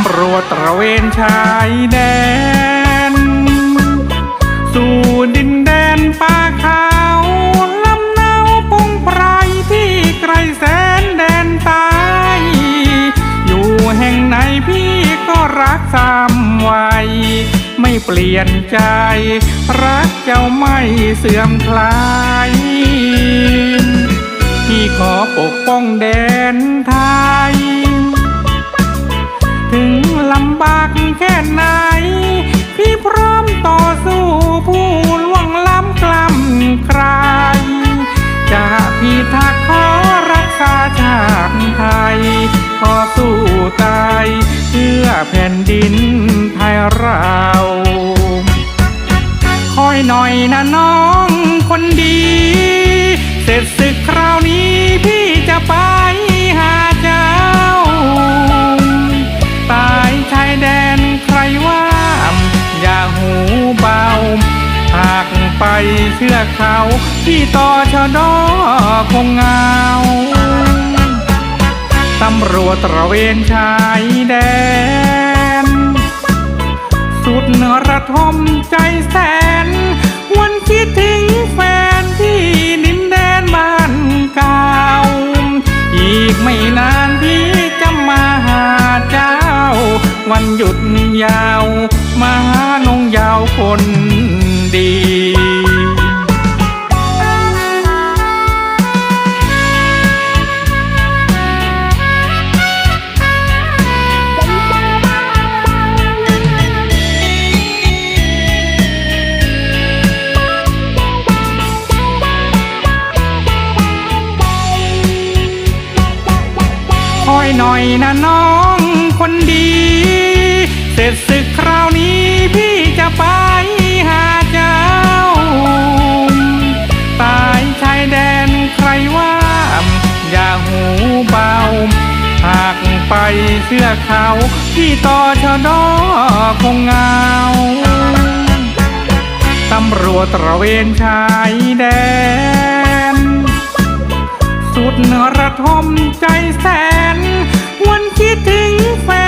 ำรวจตระเวนชายแดน สู่ดินแดนป่าเขาลำเนาปงไพรที่ไกลแสนแดนตาย อยู่แห่งไหนพี่ก็รักสามไว้ไม่เปลี่ยนใจ รักเจ้าไม่เสื่อมคลาย พี่ขอปกป้องแดนไท แค่ไหน พี่พร้อมต่อสู้ผู้ล่วงล้ำกล้ำใครจะพิทักษ์ขอรักษาชาติไทย ขอสู้ตายเพื่อแผ่นดินไทยเราคอยหน่อยนะน้องคนดี เสร็จศึกคราวนี้พี่จะไป หากไปเชื่อเขาที่ต่อชะดอคงเงาตำรวจตระเวนชายแดน สุดระทมใจแสน วันคิดถึงแฟนที่ดินแดนบ้านเก่า อีกไม่นานพี่จะมาหาเจ้า วันหยุดยาว มาหานงยาวคน ดีคอยหน่อยนะน้องคนดี เสร็จศึกคราวนี้พี่จะไป ไปเสื้อเขาที่ต่อชะดอคงเงาตำรวจตระเวนชายแดน สุดระทมใจแสน วันคิดถึงแฟน